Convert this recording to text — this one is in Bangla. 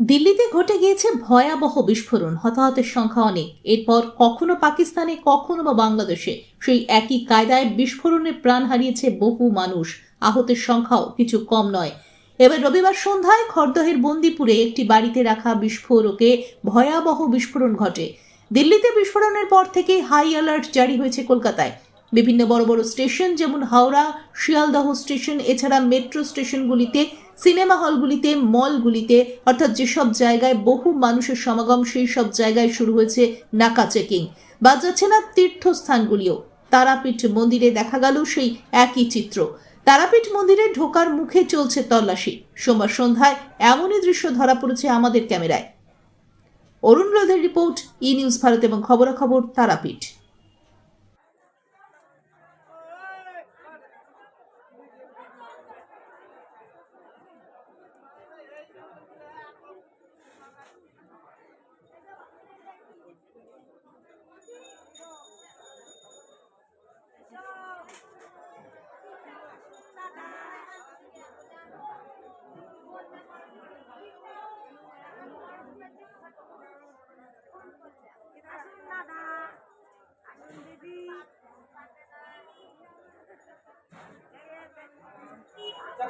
দিল্লিতে ঘটে গিয়েছে ভয়াবহ বিস্ফোরণ, হতাহতের সংখ্যা অনেক। এরপর কখনো পাকিস্তানে, কখনো বা বাংলাদেশে সেই একই কায়দায় বিস্ফোরণে প্রাণ হারিয়েছে বহু মানুষ। আহতের সংখ্যাও কিছু কম নয়। এবার রবিবার সন্ধ্যায় খড়দহের বন্দিপুরে একটি বাড়িতে রাখা বিস্ফোরকে ভয়াবহ বিস্ফোরণ ঘটে। দিল্লিতে বিস্ফোরণের পর থেকেই হাই অ্যালার্ট জারি হয়েছে কলকাতায়। বিভিন্ন বড় বড় স্টেশন, যেমন হাওড়া, শিয়ালদহ স্টেশন, এছাড়া মেট্রো স্টেশনগুলিতে, সিনেমা হলগুলিতে, মলগুলিতে, অর্থাৎ যেসব জায়গায় বহু মানুষের সমাগম, সেই সব জায়গায় শুরু হয়েছে নাকা চেকিং। বাদ যাচ্ছে না তীর্থস্থানগুলিও। তারাপীঠ মন্দিরে দেখা গেল সেই একই চিত্র। তারাপীঠ মন্দিরে ঢোকার মুখে চলছে তল্লাশি। সোমবার সন্ধ্যায় এমনই দৃশ্য ধরা পড়েছে আমাদের ক্যামেরায়। অরুণ রোধের রিপোর্ট, ই নিউজ ভারত এবং খবরাখবর তারাপীঠ।